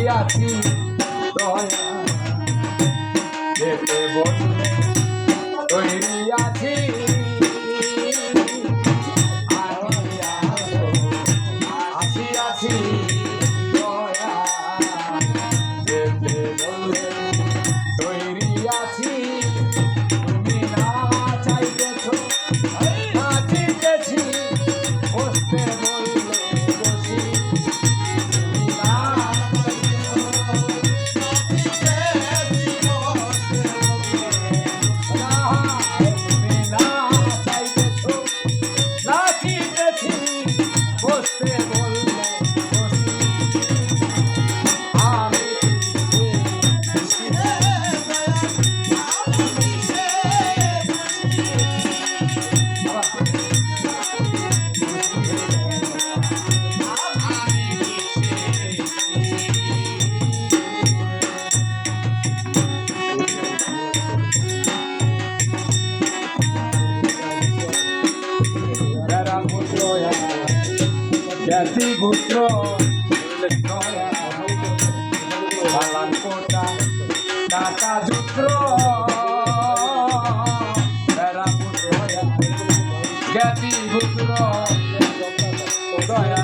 দিয়াছি দয়া যেতে বন্ধু তৈরি আছি Thank you. শক্তি গোত্র পালাঙ্কোটা টাটা যুত্র জ্ঞাতি গোত্র দয়া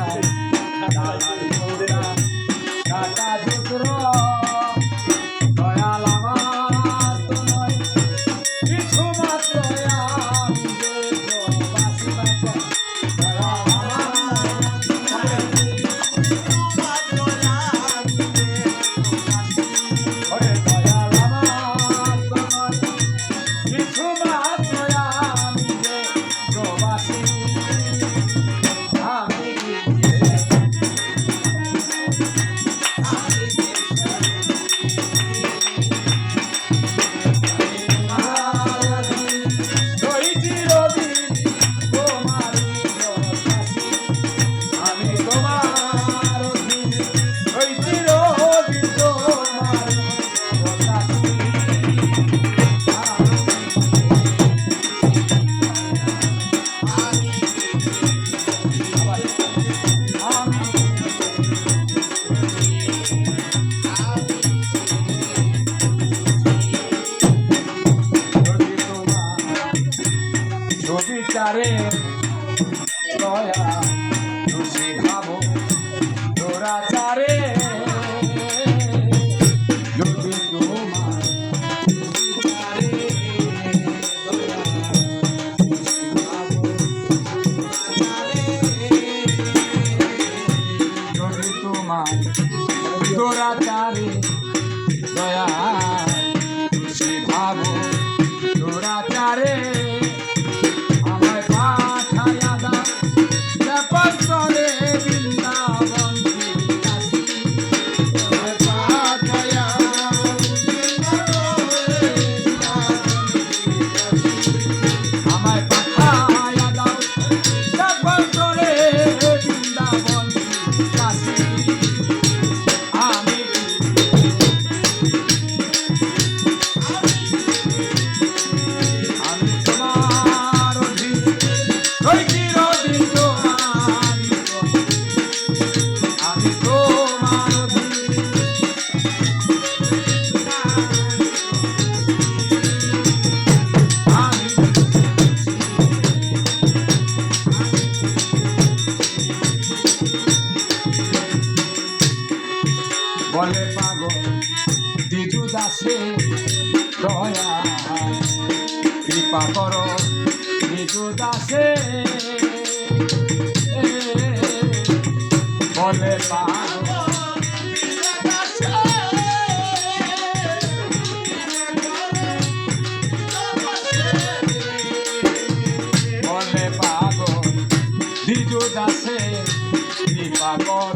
তারে দয়া খুশি ভাবো তোরা তারে যদি তোমার যদি তোমার তোরা তারে দয়া খুশি ভাবো তোরা তারে বলে পাগল, দিদু দাসে দয়া। কৃপা কর, দিদু দাসে। বলে পাগল দিজু দাসে, কৃপা কর।